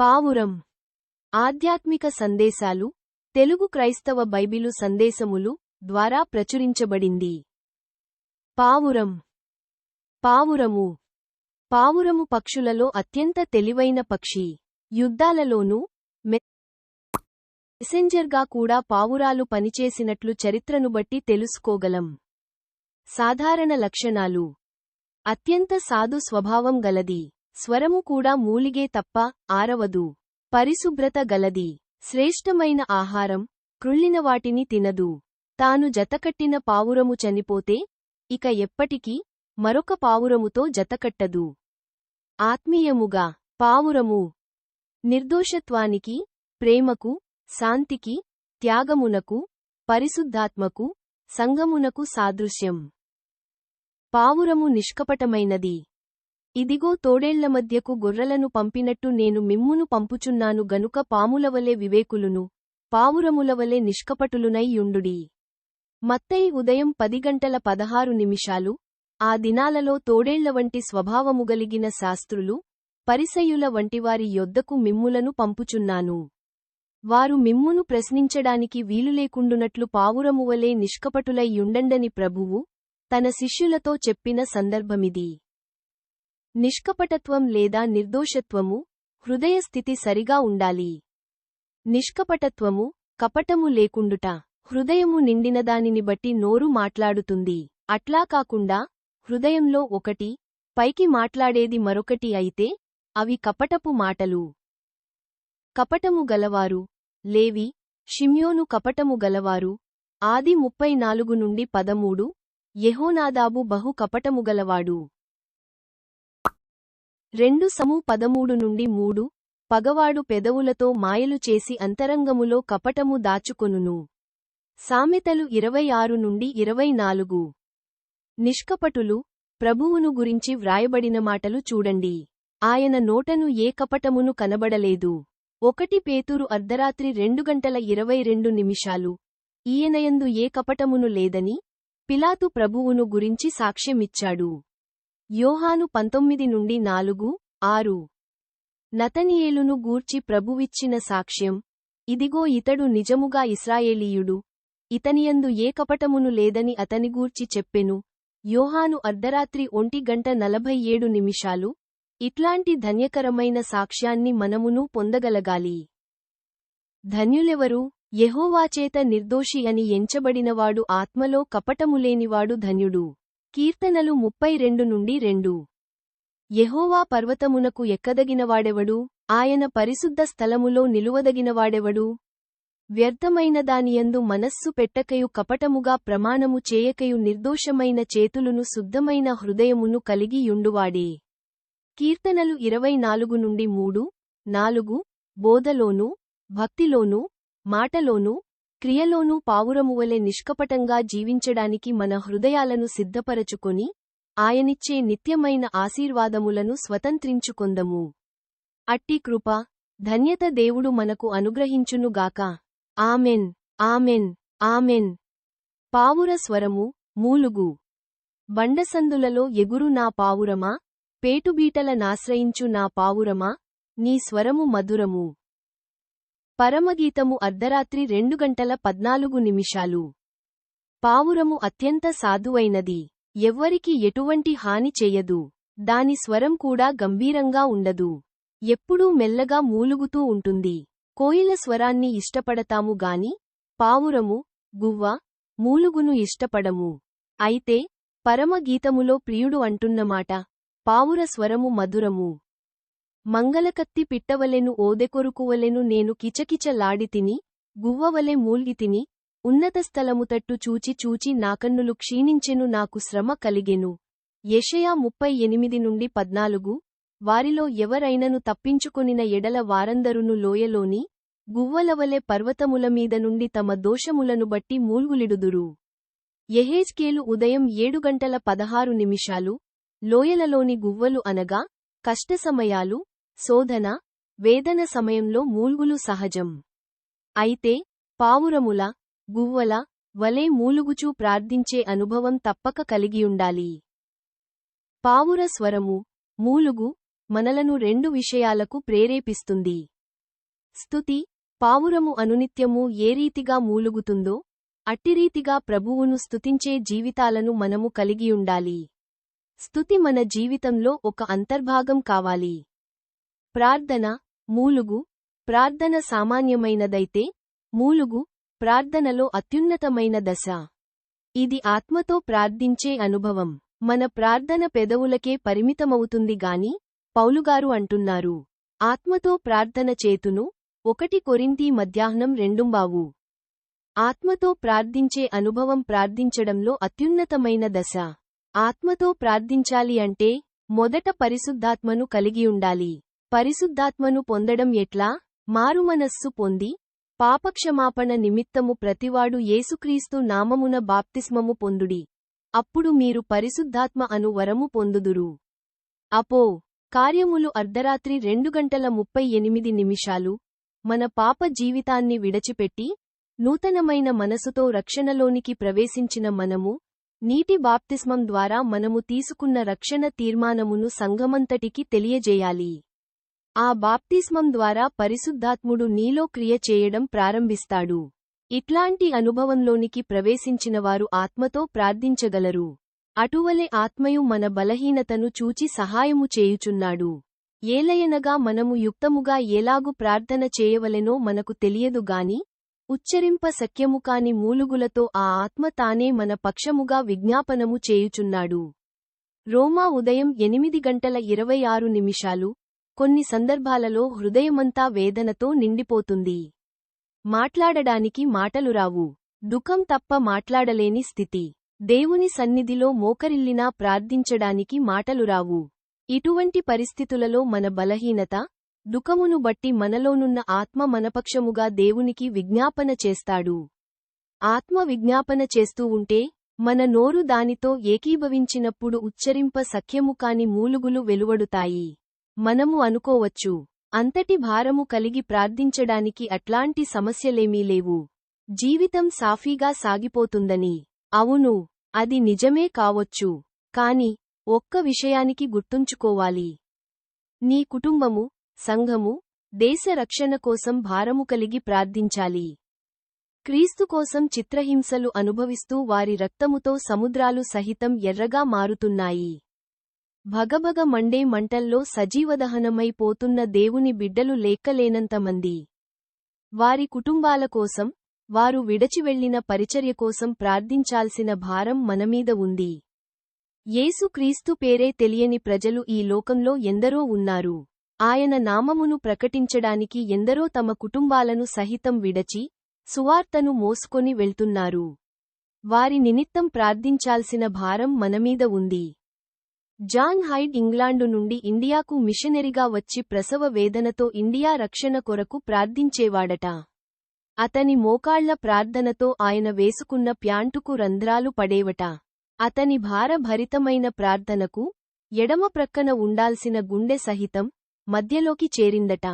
పావురం. ఆధ్యాత్మిక సందేశాలు తెలుగు క్రైస్తవ బైబిలు సందేశములు ద్వారా ప్రచురించబడింది. పావురం. పావురము. పావురము పక్షులలో అత్యంత తెలివైన పక్షి. యుద్ధాలలోనూ మెసెంజర్గా కూడా పావురాలు పనిచేసినట్లు చరిత్రను బట్టి తెలుసుకోగలం. సాధారణ లక్షణాలు. అత్యంత సాధు స్వభావం గలది. స్వరము కూడా మూలిగే తప్ప ఆరవదు. పరిశుభ్రత గలది. శ్రేష్టమైన ఆహారం కృళ్ళిన వాటిని తినదు. తాను జతకట్టిన పావురము చనిపోతే ఇక ఎప్పటికీ మరొక పావురముతో జతకట్టదు. ఆత్మీయముగా పావురము నిర్దోషత్వానికి ప్రేమకు శాంతికి త్యాగమునకు పరిశుద్ధాత్మకు సంగమునకు సాదృశ్యం. పావురము నిష్కపటమైనది. ఇదిగో తోడేళ్ళ మధ్యకు గొర్రెలను పంపినట్టు నేను మిమ్మును పంపుచున్నాను గనుక పాములవలే వివేకులును పావురములవలే నిష్కపటులునై యుండుడి. మత్తయి ఉదయం పది గంటల పదహారు నిమిషాలు ఆ దినాలలో తోడేళ్ళ వంటి స్వభావముగలిగిన శాస్త్రులు పరిసయుల వంటివారి యొద్దకు మిమ్ములను పంపుచున్నాను. వారు మిమ్మును ప్రశ్నించడానికి వీలులేకుండునట్లు పావురమువలే నిష్కపటులై యుండండని ప్రభువు తన శిష్యులతో చెప్పిన సందర్భమిది. నిష్కపటత్వం లేదా నిర్దోషత్వము హృదయస్థితి సరిగా ఉండాలి. నిష్కపటత్వము కపటము లేకుండుట హృదయము నిండినదానిని బట్టి నోరు మాట్లాడుతుంది. అట్లా కాకుండా హృదయంలో ఒకటి పైకి మాట్లాడేది మరొకటి అయితే అవి కపటపు మాటలు. కపటము గలవారు లేవి షిమ్యోను కపటము గలవారు ఆది ముప్పై నాలుగు నుండి పదమూడు యెహోనాదాబు బహు కపటము గలవాడు. రెండు సము పదమూడు నుండి మూడు పగవాడు పెదవులతో మాయలు చేసి అంతరంగములో కపటము దాచుకొనును. సామెతలు ఇరవై ఆరు నుండి ఇరవై నాలుగు. నిష్కపటులు ప్రభువును గురించి వ్రాయబడిన మాటలు చూడండి. ఆయన నోటను ఏ కపటమును కనబడలేదు. ఒకటి పేతురు అర్ధరాత్రి రెండు గంటల ఇరవై రెండు నిమిషాలు. ఈయనయందు ఏ కపటమును లేదని పిలాతు ప్రభువును గురించి సాక్ష్యమిచ్చాడు. యోహాను పంతొమ్మిది నుండి నాలుగు ఆరు. నతనియేలును గూర్చి ప్రభువిచ్చిన సాక్ష్యం ఇదిగో ఇతడు నిజముగా ఇస్రాయేలీయుడు ఇతనియందు ఏ కపటమును లేదని అతని గూర్చి చెప్పెను. యోహాను అర్ధరాత్రి ఒంటి గంట నలభై ఏడు నిమిషాలు ఇట్లాంటి ధన్యకరమైన సాక్ష్యాన్ని మనమును పొందగలగాలి. ధన్యులెవరు? యెహోవాచేత నిర్దోషి అని ఎంచబడినవాడు ఆత్మలో కపటములేనివాడు ధన్యుడు. కీర్తనలు ముప్పై రెండు నుండి రెండు. యెహోవా పర్వతమునకు ఎక్కదగినవాడెవడు? ఆయన పరిశుద్ధ స్థలములో నిలువదగినవాడెవడు? వ్యర్థమైన దానియందు మనస్సు పెట్టకయు కపటముగా ప్రమాణము చేయకయు నిర్దోషమైన చేతులును శుద్ధమైన హృదయమును కలిగియుండువాడే కీర్తనలు ఇరవై నాలుగు నుండి మూడు నాలుగు బోధలోను భక్తిలోను మాటలోనూ క్రియలోనూ పావురమువలే నిష్కపటంగా జీవించడానికి మన హృదయాలను సిద్ధపరచుకొని ఆయనిచ్చే నిత్యమైన ఆశీర్వాదములను స్వతంత్రించుకొందము. అట్టి కృప ధన్యత దేవుడు మనకు అనుగ్రహించునుగాక ఆమెన్ ఆమెన్ ఆమెన్. పావుర స్వరము మూలుగు. బండసందులలో ఎగురు నా పావురమా? పేటుబీటల నాశ్రయించు నా పావురమా? నీ స్వరము మధురము. పరమగీతము అర్ధరాత్రి రెండు గంటల పద్నాలుగు నిమిషాలు. పావురము అత్యంత సాధువైనది. ఎవ్వరికి ఎటువంటి హాని చేయదు. దాని స్వరం కూడా గంభీరంగా ఉండదు. ఎప్పుడూ మెల్లగా మూలుగుతూ ఉంటుంది. కోయిల స్వరాన్ని ఇష్టపడతాము గాని పావురము గువ్వ మూలుగును ఇష్టపడము. అయితే పరమగీతములో ప్రియుడు అంటున్నమాట పావుర స్వరము మధురము. మంగళకత్తి పిట్టవలెను ఓదెకొరుకువలెను నేను కిచకిచలాడితిని గువ్వవలె మూల్గితిని ఉన్నత స్థలము తట్టు చూచి చూచి నాకన్నులు క్షీణించెను నాకు శ్రమ కలిగెను. యషయా ముప్పై ఎనిమిది నుండి పద్నాలుగు. వారిలో ఎవరైనను తప్పించుకొనిన ఎడల వారందరును లోయలోని గువ్వలవలె పర్వతముల మీద నుండి తమ దోషములను బట్టి మూల్గులిడుదురు. ఎహేజ్కేలు ఉదయం ఏడు గంటల పదహారు నిమిషాలు లోయలలోని గువ్వలు అనగా కష్ట సమయాలు శోధన వేదన సమయంలో మూల్గులు సహజం. అయితే పావురముల గువ్వల వలే మూలుగుచూ ప్రార్థించే అనుభవం తప్పక కలిగియుండాలి. పావుర స్వరము మూలుగు మనలను రెండు విషయాలకు ప్రేరేపిస్తుంది. స్తుతి పావురము అనునిత్యము ఏ రీతిగా మూలుగుతుందో అట్టిరీతిగా ప్రభువును స్తుతించే జీవితాలను మనము కలిగియుండాలి. స్థుతి మన జీవితంలో ఒక అంతర్భాగం కావాలి. ప్రార్థన మూలుగు ప్రార్థన సామాన్యమైనదైతే మూలుగు ప్రార్థనలో అత్యున్నతమైన దశ. ఇది ఆత్మతో ప్రార్థించే అనుభవం. మన ప్రార్థన పెదవులకే పరిమితమవుతుంది గాని పౌలుగారు అంటున్నారు. ఆత్మతో ప్రార్థన చేతును ఒకటి కొరింతీ మధ్యాహ్నం రెండుంబావు ఆత్మతో ప్రార్థించే అనుభవం ప్రార్థించడంలో అత్యున్నతమైన దశ. ఆత్మతో ప్రార్థించాలి అంటే మొదట పరిశుద్ధాత్మను కలిగియుండాలి పరిశుద్ధాత్మను పొందడం ఎట్లా? మారుమనస్సు పొంది పాపక్షమాపణ నిమిత్తము ప్రతివాడు యేసుక్రీస్తు నామమున బాప్తిస్మము పొందుడి. అప్పుడు మీరు పరిశుద్ధాత్మ అను వరము పొందుదురు. అపో కార్యములు అర్ధరాత్రి రెండు గంటల ముప్పై ఎనిమిది నిమిషాలు మన పాప జీవితాన్ని విడచిపెట్టి నూతనమైన మనసుతో రక్షణలోనికి ప్రవేశించిన మనము నీటి బాప్తిస్మం ద్వారా మనము తీసుకున్న రక్షణ తీర్మానమును సంఘమంతటికి తెలియజేయాలి. ఆ బాప్తిస్మం ద్వారా పరిశుద్ధాత్ముడు నీలో క్రియ చేయడం ప్రారంభిస్తాడు. ఇట్లాంటి అనుభవంలోనికి ప్రవేశించినవారు ఆత్మతో ప్రార్థించగలరు. అటువలే ఆత్మయు మన బలహీనతను చూచి సహాయము చేయుచున్నాడు. ఏలయనగా మనము యుక్తముగా ఎలాగు ప్రార్థన చేయవలెనో మనకు తెలియదుగాని ఉచ్చరింప సఖ్యము కాని మూలుగులతో ఆ ఆత్మ తానే మన పక్షముగా విజ్ఞాపనము చేయుచున్నాడు. రోమా ఉదయం ఎనిమిది గంటల ఇరవై ఆరు నిమిషాలు కొన్ని సందర్భాలలో హృదయమంతా వేదనతో నిండిపోతుంది. మాట్లాడడానికి మాటలు రావు. దుఃఖం తప్ప మాట్లాడలేని స్థితి. దేవుని సన్నిధిలో మోకరిల్లినా ప్రార్థించడానికి మాటలు రావు. ఇటువంటి పరిస్థితులలో మన బలహీనత దుఃఖమును బట్టి మనలోనున్న ఆత్మ మనపక్షముగా దేవునికి విజ్ఞాపన చేస్తాడు. ఆత్మ విజ్ఞాపన చేస్తూ ఉంటే మన నోరు దానితో ఏకీభవించినప్పుడు ఉచ్చరింప సఖ్యము కాని మూలుగులు వెలువడుతాయి. మనము అనుకోవచ్చు అంతటి భారము కలిగి ప్రార్థించడానికి అట్లాంటి సమస్యలేమీ లేవు. జీవితం సాఫీగా సాగిపోతుందని. అవును అది నిజమే కావచ్చు కాని ఒక్క విషయానికి గుర్తుంచుకోవాలి. నీ కుటుంబము సంఘము దేశ రక్షణ కోసం భారము కలిగి ప్రార్థించాలి. క్రీస్తు కోసం చిత్రహింసలు అనుభవిస్తూ వారి రక్తముతో సముద్రాలు సహితం ఎర్రగా మారుతున్నాయి. భగభగ మండే మంటల్లో సజీవదహనమైపోతున్న దేవుని బిడ్డలు లేక్కలేనంతమంది వారి కుటుంబాల కోసం వారు విడచివెళ్ళిన పరిచర్య కోసం ప్రార్థించాల్సిన భారం మనమీద ఉంది. యేసు క్రీస్తు పేరే తెలియని ప్రజలు ఈ లోకంలో ఎందరో ఉన్నారు. ఆయన నామమును ప్రకటించడానికి ఎందరో తమ కుటుంబాలను సహితం విడచి సువార్తను మోసుకొని వెళ్తున్నారు. వారి నిమిత్తం ప్రార్థించాల్సిన భారం మనమీద ఉంది. జాన్ హైడ్ ఇంగ్లాండు నుండి ఇండియాకు మిషనరీగా వచ్చి ప్రసవ వేదనతో ఇండియా రక్షణ కొరకు ప్రార్థించేవాడట. అతని మోకాళ్ళ ప్రార్థనతో ఆయన వేసుకున్న ప్యాంటుకు రంధ్రాలు పడేవట. అతని భారభరితమైన ప్రార్థనకు ఎడమ ప్రక్కన ఉండాల్సిన గుండె సహితం మధ్యలోకి చేరిందట.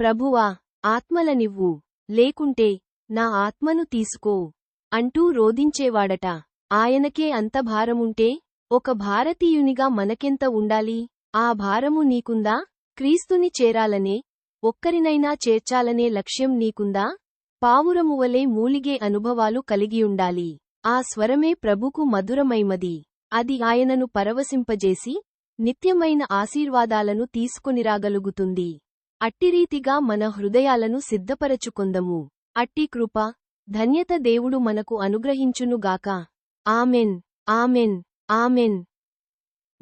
ప్రభువా ఆత్మలనివ్వు లేకుంటే నా ఆత్మను తీసుకో అంటూ రోదించేవాడట ఆయనకే అంత భారముంటే ఒక భారతీయునిగా మనకెంత ఉండాలి? ఆ భారము నీకుందా? క్రీస్తుని చేరాలనే ఒక్కరినైనా చేర్చాలనే లక్ష్యం నీకుందా? పావురమువలే మూలిగే అనుభవాలు కలిగియుండాలి. ఆ స్వరమే ప్రభుకు మధురమైమది. అది ఆయనను పరవశింపజేసి నిత్యమైన ఆశీర్వాదాలను తీసుకునిరాగలుగుతుంది. అట్టిరీతిగా మన హృదయాలను సిద్ధపరచుకొందము. అట్టి కృప ధన్యత దేవుడు మనకు అనుగ్రహించునుగాక ఆమెన్ ఆమెన్ ఆమెన్.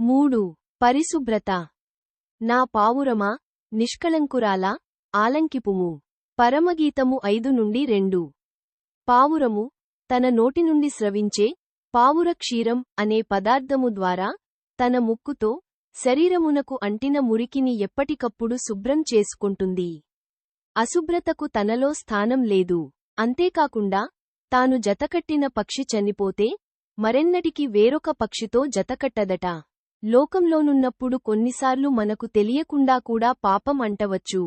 మూడు పరిశుభ్రత. నా పావురమా నిష్కళంకురాలా ఆలంకిపుము. పరమగీతము ఐదు నుండి రెండు. పావురము తన నోటి నుండి స్రవించే పావుర క్షీరం అనే పదార్థము ద్వారా తన ముక్కుతో శరీరమునకు అంటిన మురికిని ఎప్పటికప్పుడు శుభ్రం చేసుకుంటుంది. అశుభ్రతకు తనలో స్థానం లేదు. అంతేకాకుండా తాను జతకట్టిన పక్షి చనిపోతే మరెన్నటికి వేరొక పక్షితో జతకట్టదట. లోకంలోనున్నప్పుడు కొన్నిసార్లు మనకు తెలియకుండా కూడా పాపం అంటవచ్చు.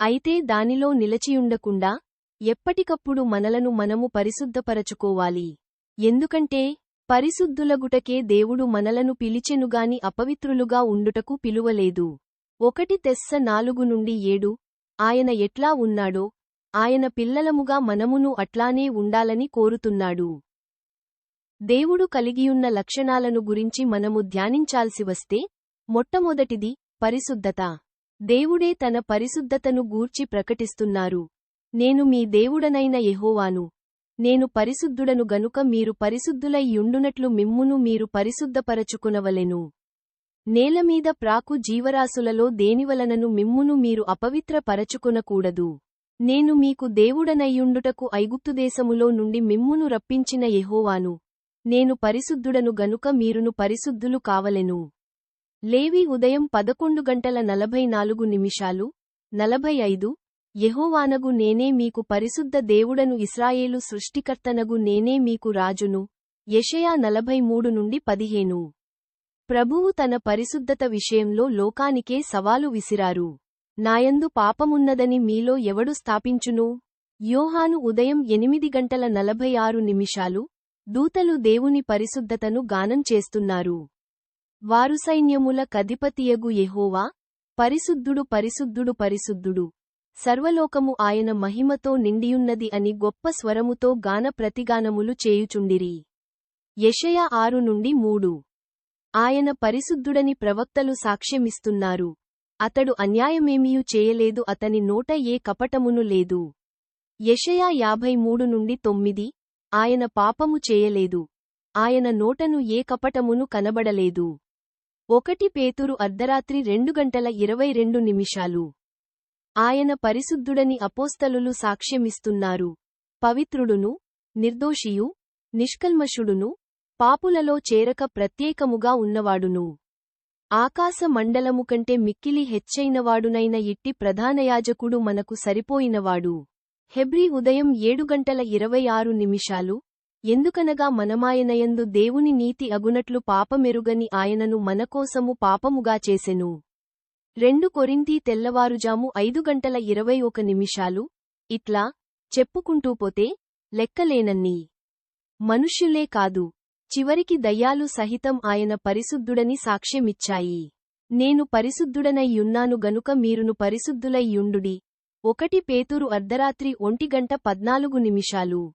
అయితే దానిలో నిలచియుండకుండా ఎప్పటికప్పుడు మనలను మనము పరిశుద్ధపరచుకోవాలి. ఎందుకంటే పరిశుద్ధులగుటకే దేవుడు మనలను పిలిచెనుగాని అపవిత్రులుగా ఉండుటకు పిలువలేదు. ఒకటి తెస్స నాలుగు నుండి ఏడు ఆయన ఎట్లా ఉన్నాడో ఆయన పిల్లలముగా మనమును అట్లానే ఉండాలని కోరుతున్నాడు. దేవుడు కలిగియున్న లక్షణాలను గురించి మనము ధ్యానించాల్సి వస్తే మొట్టమొదటిది పరిశుద్ధత. దేవుడే తన పరిశుద్ధతను గూర్చి ప్రకటిస్తున్నారు. నేను మీ దేవుడనైన యెహోవాను నేను పరిశుద్ధుడను గనుక మీరు పరిశుద్ధులై యుండునట్లు మిమ్మును మీరు పరిశుద్ధపరచుకునవలెను. నేలమీద ప్రాకు జీవరాశులలో దేనివలనను మిమ్మును మీరు అపవిత్ర పరచుకునకూడదు నేను మీకు దేవుడనయ్యుండుటకు ఐగుప్తుదేశములో నుండి మిమ్మును రప్పించిన యెహోవాను. నేను పరిశుద్ధుడను గనుక మీరును పరిశుద్ధులు కావలెను. లేవి ఉదయం పదకొండు గంటల నలభై నాలుగు నిమిషాలు నలభై ఐదు యెహోవానగు నేనే మీకు పరిశుద్ధ దేవుడను ఇస్రాయేలు సృష్టికర్తనగు నేనే మీకు రాజును. యషయా నలభై మూడు నుండి పదిహేను. ప్రభువు తన పరిశుద్ధత విషయంలో లోకానికే సవాలు విసిరారు. నాయందు పాపమున్నదని మీలో ఎవడు స్థాపించును? యోహాను ఉదయం ఎనిమిది గంటల నలభై ఆరు నిమిషాలు దూతలు దేవుని పరిశుద్ధతను గానం చేస్తున్నారు. వారు సైన్యముల కధిపతియగు యెహోవా పరిశుద్ధుడు పరిశుద్ధుడు పరిశుద్ధుడు. సర్వలోకము ఆయన మహిమతో నిండియున్నది అని గొప్ప స్వరముతో గాన ప్రతిగానములు చేయుచుండిరి. యషయ ఆరు నుండి మూడు. ఆయన పరిశుద్ధుడని ప్రవక్తలు సాక్ష్యమిస్తున్నారు. అతడు అన్యాయమేమియూ చేయలేదు అతని నోట ఏ కపటమును లేదు. యెషయా యాభై మూడు నుండి తొమ్మిది. ఆయన పాపము చేయలేదు. ఆయన నోటను ఏ కపటమును కనబడలేదు. ఒకటి పేతురు అర్ధరాత్రి రెండు గంటల ఇరవై రెండు నిమిషాలు. ఆయన పరిశుద్ధుడని అపోస్తలులు సాక్ష్యమిస్తున్నారు. పవిత్రుడును నిర్దోషియు నిష్కల్మషుడును పాపులలో చేరక ప్రత్యేకముగా ఉన్నవాడును. ఆకాశ మండలము కంటే మిక్కిలి హెచ్చైనవాడునైన ఇట్టి ప్రధానయాజకుడు మనకు సరిపోయినవాడు. హెబ్రీ ఉదయం ఏడు గంటల ఇరవై ఆరు నిమిషాలు ఎందుకనగా మనమాయనయందు దేవుని నీతి అగునట్లు పాపమెరుగని ఆయనను మనకోసము పాపముగా చేసెను. రెండు కొరింథీ తెల్లవారుజాము ఐదు గంటల ఇరవై ఒక నిమిషాలు. ఇట్లా చెప్పుకుంటూ పోతే లెక్కలేనన్ని. మనుష్యులే కాదు. చివరికి దయ్యాలు సహితం ఆయన పరిశుద్ధుడని సాక్ష్యమిచ్చాయి. నేను పరిశుద్ధుడనయ్యున్నాను గనుక మీరును పరిశుద్ధులయ్యుండుడి. ఒకటి పేతురు అర్ధరాత్రి ఒంటిగంట పద్నాలుగు నిమిషాలు.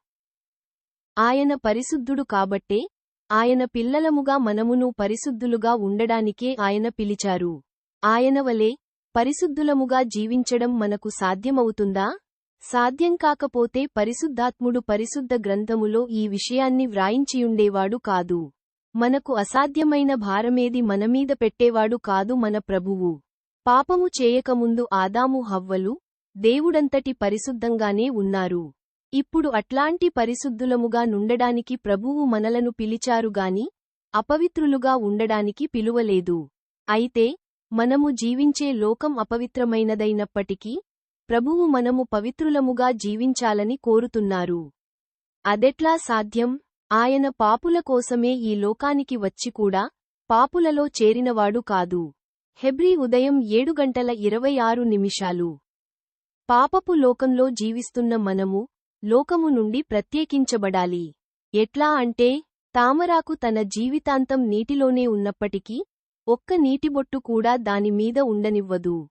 ఆయన పరిశుద్ధుడు కాబట్టే ఆయన పిల్లలముగా మనమును పరిశుద్ధులుగా ఉండడానికే ఆయన పిలిచారు. ఆయనవలే పరిశుద్ధులముగా జీవించడం మనకు సాధ్యమవుతుందా? సాధ్యం కాకపోతే పరిశుద్ధాత్ముడు పరిశుద్ధ గ్రంథములో ఈ విషయాన్ని వ్రాయించియుండేవాడు కాదు. మనకు అసాధ్యమైన భారమేది మనమీద పెట్టేవాడు కాదు మన ప్రభువు. పాపము చేయకముందు ఆదాము హవ్వలు దేవుడంతటి పరిశుద్ధంగానే ఉన్నారు. ఇప్పుడు అట్లాంటి పరిశుద్ధులముగా నుండడానికి ప్రభువు మనలను పిలిచారుగాని అపవిత్రులుగా ఉండడానికి పిలువలేదు. అయితే మనము జీవించే లోకం అపవిత్రమైనదైనప్పటికీ ప్రభువు మనము పవిత్రులముగా జీవించాలని కోరుతున్నారు. అదెట్లా సాధ్యం? ఆయన పాపుల కోసమే ఈ లోకానికి వచ్చి కూడా పాపులలో చేరినవాడు కాదు. హెబ్రీ ఉదయం ఏడు గంటల ఇరవై ఆరు నిమిషాలు. పాపపు లోకంలో జీవిస్తున్న మనము లోకము నుండి ప్రత్యేకించబడాలి. ఎట్లా అంటే తామరాకు తన జీవితాంతం నీటిలోనే ఉన్నప్పటికీ ఒక్క నీటిబొట్టు కూడా దానిమీద ఉండనివ్వదు.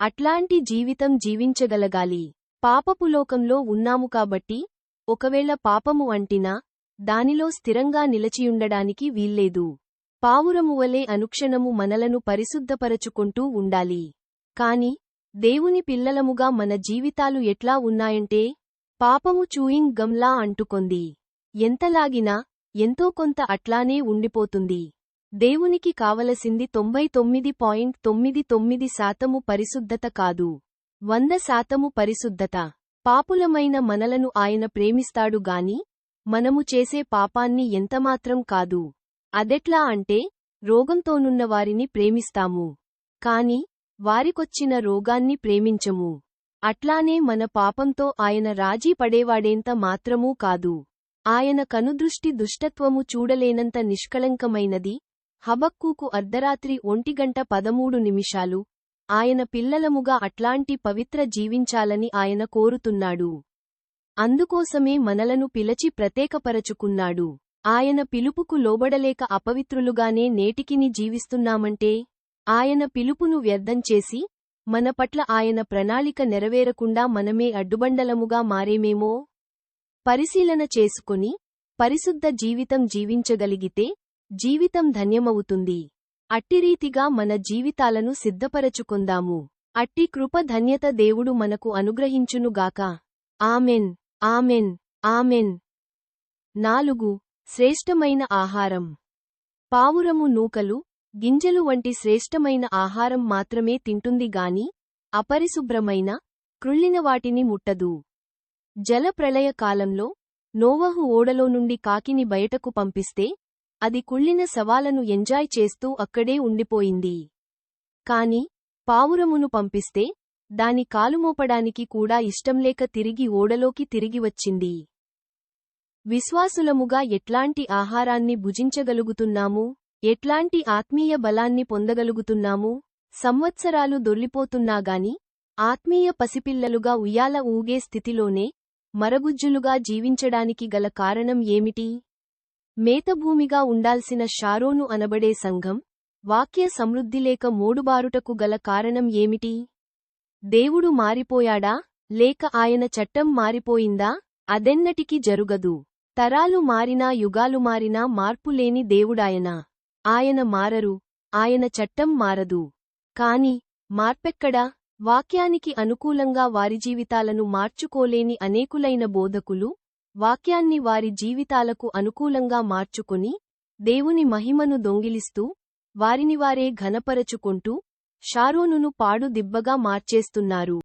అట్లాంటి జీవితం జీవించగలగాలి. పాపపులోకంలో ఉన్నాము కాబట్టి ఒకవేళ పాపము అంటినా దానిలో స్థిరంగా నిలచియుండడానికి వీల్లేదు. పావురమువలే అనుక్షణము మనలను పరిశుద్ధపరచుకుంటూ ఉండాలి. కాని దేవుని పిల్లలముగా మన జీవితాలు ఎట్లా ఉన్నాయంటే పాపము చూయింగ్ గమ్లా అంటుకొంది. ఎంతలాగినా ఎంతో కొంత అట్లానే ఉండిపోతుంది. దేవునికి కావలసింది తొంభై తొమ్మిది పాయింట్ తొమ్మిది తొమ్మిది శాతము పరిశుద్ధత కాదు. వంద శాతము పరిశుద్ధత. పాపులమైన మనలను ఆయన ప్రేమిస్తాడు గాని మనము చేసే పాపాన్ని ఎంతమాత్రం కాదు. అదెట్లా అంటే రోగంతోనున్న వారిని ప్రేమిస్తాము. కాని వారికొచ్చిన రోగాన్ని ప్రేమించము. అట్లానే మన పాపంతో ఆయన రాజీ పడేవాడేంత మాత్రమూ కాదు. ఆయన కనుదృష్టి దుష్టత్వము చూడలేనంత నిష్కళంకమైనది హబక్కూకు అర్ధరాత్రి ఒంటిగంట పదమూడు నిమిషాలు. ఆయన పిల్లలముగా అట్లాంటి పవిత్ర జీవించాలని ఆయన కోరుతున్నాడు. అందుకోసమే మనలను పిలచి ప్రత్యేకపరచుకున్నాడు. ఆయన పిలుపుకు లోబడలేక అపవిత్రులుగానే నేటికిని జీవిస్తున్నామంటే? ఆయన పిలుపును వ్యర్థం చేసి మన పట్ల ఆయన ప్రణాళిక నెరవేరకుండా మనమే అడ్డుబండలముగా మారేమేమో? పరిశీలన చేసుకుని పరిశుద్ధ జీవితం జీవించగలిగితే జీవితం ధన్యమవుతుంది. అట్టిరీతిగా మన జీవితాలను సిద్ధపరచుకుందాము. అట్టి కృప ధన్యత దేవుడు మనకు అనుగ్రహించునుగాక ఆమెన్. ఆమెన్. ఆమెన్. నాలుగు. శ్రేష్టమైన ఆహారం. పావురము నూకలు గింజలు వంటి శ్రేష్టమైన ఆహారం మాత్రమే తింటుంది గాని అపరిశుభ్రమైన కృళ్ళిన వాటిని ముట్టదు. జలప్రళయ కాలంలో నోవహు ఓడలో నుండి కాకిని బయటకు పంపిస్తే అది కుళ్ళిన సవాలను ఎంజాయ్ చేస్తూ అక్కడే ఉండిపోయింది. కాని పావురమును పంపిస్తే దాని కాలుమోపడానికి కూడా ఇష్టంలేక తిరిగి ఓడలోకి తిరిగి వచ్చింది. విశ్వాసులముగా ఎట్లాంటి ఆహారాన్ని భుజించగలుగుతున్నాము? ఎట్లాంటి ఆత్మీయ బలాన్ని పొందగలుగుతున్నాము? సంవత్సరాలు దొర్లిపోతున్నాగాని ఆత్మీయ పసిపిల్లలుగా ఉయ్యాల ఊగే స్థితిలోనే మరగుజ్జులుగా జీవించడానికి గల కారణం ఏమిటి? మేతభూమిగా ఉండాల్సిన షారోను అనబడే సంఘం వాక్య సమృద్ధిలేక మూడుబారుటకు గల కారణం ఏమిటి? దేవుడు మారిపోయాడా? లేక ఆయన చట్టం మారిపోయిందా? అదెన్నటికి జరుగదు. తరాలు మారినా యుగాలు మారినా మార్పులేని దేవుడాయన. ఆయన మారరు ఆయన చట్టం మారదు. కాని మార్పెక్కడా? వాక్యానికి అనుకూలంగా వారి జీవితాలను మార్చుకోలేని అనేకులైన బోధకులు వాక్యాన్ని వారి జీవితాలకు అనుకూలంగా మార్చుకుని దేవుని మహిమను దొంగిలిస్తూ వారిని వారే ఘనపరచుకుంటూ షారోనును పాడు దిబ్బగా మార్చేస్తున్నారు.